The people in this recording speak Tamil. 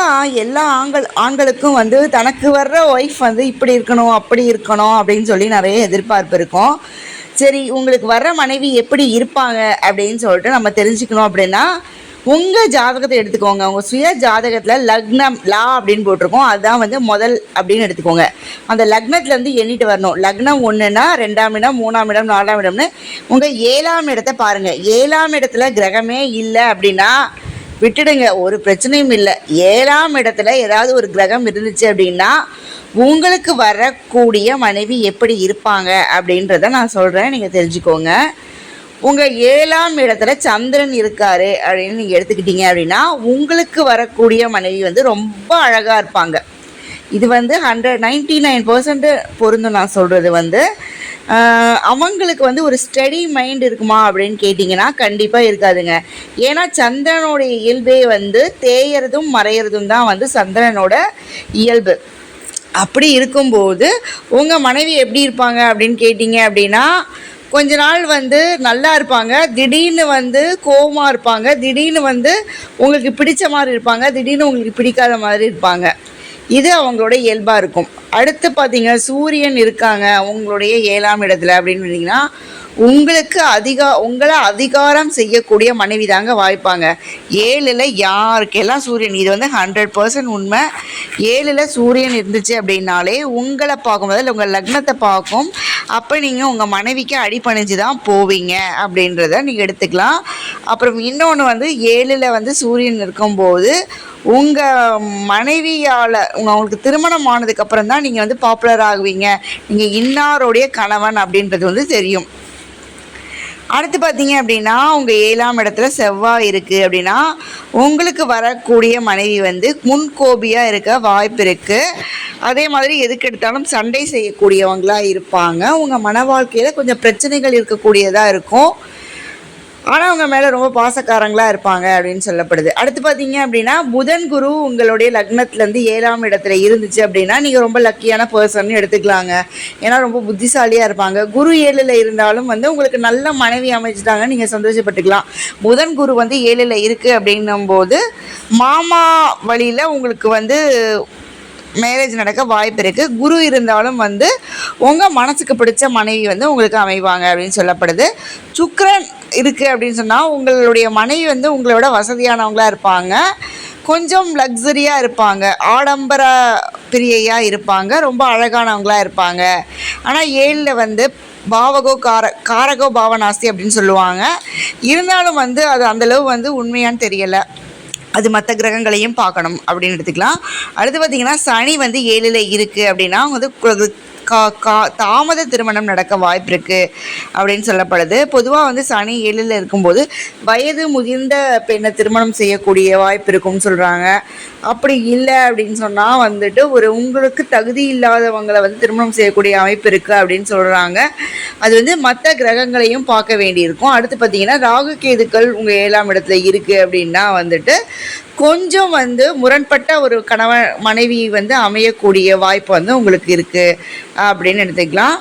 பொதுவாக எல்லா ஆண்கள் ஆண்களுக்கும் வந்து தனக்கு வர்ற ஒய்ஃப் வந்து இப்படி இருக்கணும் அப்படி இருக்கணும் அப்படின்னு சொல்லி நிறைய எதிர்பார்ப்பு இருக்கும். சரி உங்களுக்கு வர்ற மனைவி எப்படி இருப்பாங்க அப்படின்னு சொல்லிட்டு நம்ம தெரிஞ்சுக்கணும் அப்படின்னா உங்கள் ஜாதகத்தை எடுத்துக்கோங்க. உங்கள் சுய ஜாதகத்தில் லக்னம் லா அப்படின்னு போட்டிருக்கோம். அதுதான் வந்து முதல் அப்படின்னு எடுத்துக்கோங்க. அந்த லக்னத்துலேருந்து எண்ணிட்டு வரணும். லக்னம் ஒன்றுனா ரெண்டாம் இடம் மூணாம் இடம் நாலாம் இடம்னு உங்கள் ஏழாம் இடத்தை பாருங்கள் ஏழாம் இடத்துல கிரகமே இல்லை அப்படின்னா விட்டுடுங்க ஒரு பிரச்சனையும் இல்லை. ஏழாம் இடத்துல ஏதாவது ஒரு கிரகம் இருந்துச்சு அப்படின்னா உங்களுக்கு வரக்கூடிய மனைவி எப்படி இருப்பாங்க அப்படின்றத நான் சொல்கிறேன் நீங்கள் தெரிஞ்சுக்கோங்க. உங்கள் ஏழாம் இடத்துல சந்திரன் இருக்காரு அப்படின்னு நீங்கள் எடுத்துக்கிட்டீங்க அப்படின்னா உங்களுக்கு வரக்கூடிய மனைவி வந்து ரொம்ப அழகாக இருப்பாங்க. இது வந்து ஹண்ட்ரட் நைன்டி நைன் பர்சன்ட் பொருந்தும் நான் சொல்கிறது வந்து. அவங்களுக்கு வந்து ஒரு ஸ்டடி மைண்ட் இருக்குமா அப்படின்னு கேட்டிங்கன்னா கண்டிப்பாக இருக்காதுங்க. ஏன்னா சந்திரனுடைய இயல்பே வந்து தேயறதும் மறையிறதும் தான் வந்து சந்திரனோட இயல்பு. அப்படி இருக்கும்போது உங்கள் மனைவி எப்படி இருப்பாங்க அப்படின்னு கேட்டிங்க அப்படின்னா கொஞ்ச நாள் வந்து நல்லா இருப்பாங்க திடீர்னு வந்து கோவமாக இருப்பாங்க திடீர்னு வந்து உங்களுக்கு பிடிச்ச மாதிரி இருப்பாங்க திடீர்னு உங்களுக்கு பிடிக்காத மாதிரி இருப்பாங்க. இது அவங்களோட இயல்பாக இருக்கும். அடுத்து பார்த்தீங்க சூரியன் இருக்காங்க உங்களுடைய ஏழாம் இடத்துல அப்படின்னு பார்த்தீங்கன்னா உங்களுக்கு அதிகா உங்களை அதிகாரம் செய்யக்கூடிய மனைவி தாங்க வாய்ப்பாங்க. ஏழில் யாருக்கெல்லாம் சூரியன் இது வந்து ஹண்ட்ரட் பர்சன்ட் உண்மை. ஏழில் சூரியன் இருந்துச்சு அப்படின்னாலே உங்களை பார்க்கும் முதல்ல உங்கள் லக்னத்தை பார்க்கும் அப்போ நீங்கள் உங்கள் மனைவிக்கு அடிபணிஞ்சு தான் போவீங்க அப்படின்றத நீங்கள் எடுத்துக்கலாம். அப்புறம் இன்னொன்று வந்து ஏழில் வந்து சூரியன் இருக்கும்போது உங்கள் மனைவியால் உங்களுக்கு திருமணம் ஆனதுக்கப்புறம் தான் நீங்கள் வந்து பாப்புலர் ஆகுவீங்க. நீங்கள் இன்னாருடைய கணவன் அப்படின்றது வந்து தெரியும். அடுத்து பார்த்தீங்க அப்படின்னா உங்கள் ஏழாம் இடத்துல செவ்வாய் இருக்குது அப்படின்னா உங்களுக்கு வரக்கூடிய மனைவி வந்து முன்கோபியாக இருக்க வாய்ப்பு இருக்குது அதே மாதிரி எதுக்கு எடுத்தாலும் சண்டை செய்யக்கூடியவங்களாக இருப்பாங்க. உங்கள் மன வாழ்க்கையில் கொஞ்சம் பிரச்சனைகள் இருக்கக்கூடியதாக இருக்கும். ஆனால் அவங்க மேலே ரொம்ப பாசக்காரங்களாக இருப்பாங்க அப்படின்னு சொல்லப்படுது. அடுத்து பார்த்தீங்க அப்படின்னா புதன் குரு உங்களுடைய லக்னத்துலேருந்து ஏழாம் இடத்துல இருந்துச்சு அப்படின்னா நீங்கள் ரொம்ப லக்கியான பர்சன் எடுத்துக்கலாங்க. ஏன்னா ரொம்ப புத்திசாலியாக இருப்பாங்க. குரு ஏழில் இருந்தாலும் வந்து உங்களுக்கு நல்ல மனைவி அமைச்சிட்டாங்க நீங்கள் சந்தோஷப்பட்டுக்கலாம். புதன் குரு வந்து ஏழில் இருக்குது அப்படின்னும் போது மாமா வழியில் உங்களுக்கு வந்து மேரேஜ் நடக்க வாய்ப்பு இருக்குது குரு இருந்தாலும் வந்து உங்கள் மனசுக்கு பிடிச்ச மனைவி வந்து உங்களுக்கு அமைவாங்க அப்படின்னு சொல்லப்படுது. சுக்கரன் இருக்குது அப்படின்னு சொன்னால் உங்களுடைய மனைவி வந்து உங்களோட வசதியானவங்களாக இருப்பாங்க. கொஞ்சம் லக்ஸரியாக இருப்பாங்க. ஆடம்பர பிரியையாக இருப்பாங்க. ரொம்ப அழகானவங்களாக இருப்பாங்க. ஆனால் ஏழில் வந்து பாவகோ கார காரகோ பாவநாஸ்தி அப்படின்னு சொல்லுவாங்க. இருந்தாலும் வந்து அது அந்தளவு வந்து உண்மையான்னு தெரியலை. அது மற்ற கிரகங்களையும் பார்க்கணும் அப்படின்னு எடுத்துக்கலாம். அடுத்து பார்த்தீங்கன்னா சனி வந்து ஏழில் இருக்குது அப்படின்னா வந்து கா கா தாமத திருமணம் நடக்க வாய்ப்பு இருக்குது அப்படின்னு சொல்லப்படுது. பொதுவாக வந்து சனி ஏழில் இருக்கும்போது வயது முதிர்ந்த பெண்ணை திருமணம் செய்யக்கூடிய வாய்ப்பு இருக்கும்னு சொல்கிறாங்க அப்படி இல்லை அப்படின்னு சொன்னால் வந்துட்டு ஒரு உங்களுக்கு தகுதி இல்லாதவங்களை வந்து திருமணம் செய்யக்கூடிய அமைப்பு இருக்குது அப்படின்னு சொல்கிறாங்க அது வந்து மற்ற கிரகங்களையும் பார்க்க வேண்டியிருக்கும். அடுத்து பார்த்தீங்கன்னா ராகு கேதுக்கள் உங்கள் ஏழாம் இடத்துல இருக்குது அப்படின்னா வந்துட்டு கொஞ்சம் வந்து முரண்பட்ட ஒரு கணவன் மனைவி வந்து அமையக்கூடிய வாய்ப்பு வந்து உங்களுக்கு இருக்குது அப்படின்னு எடுத்துக்கலாம்.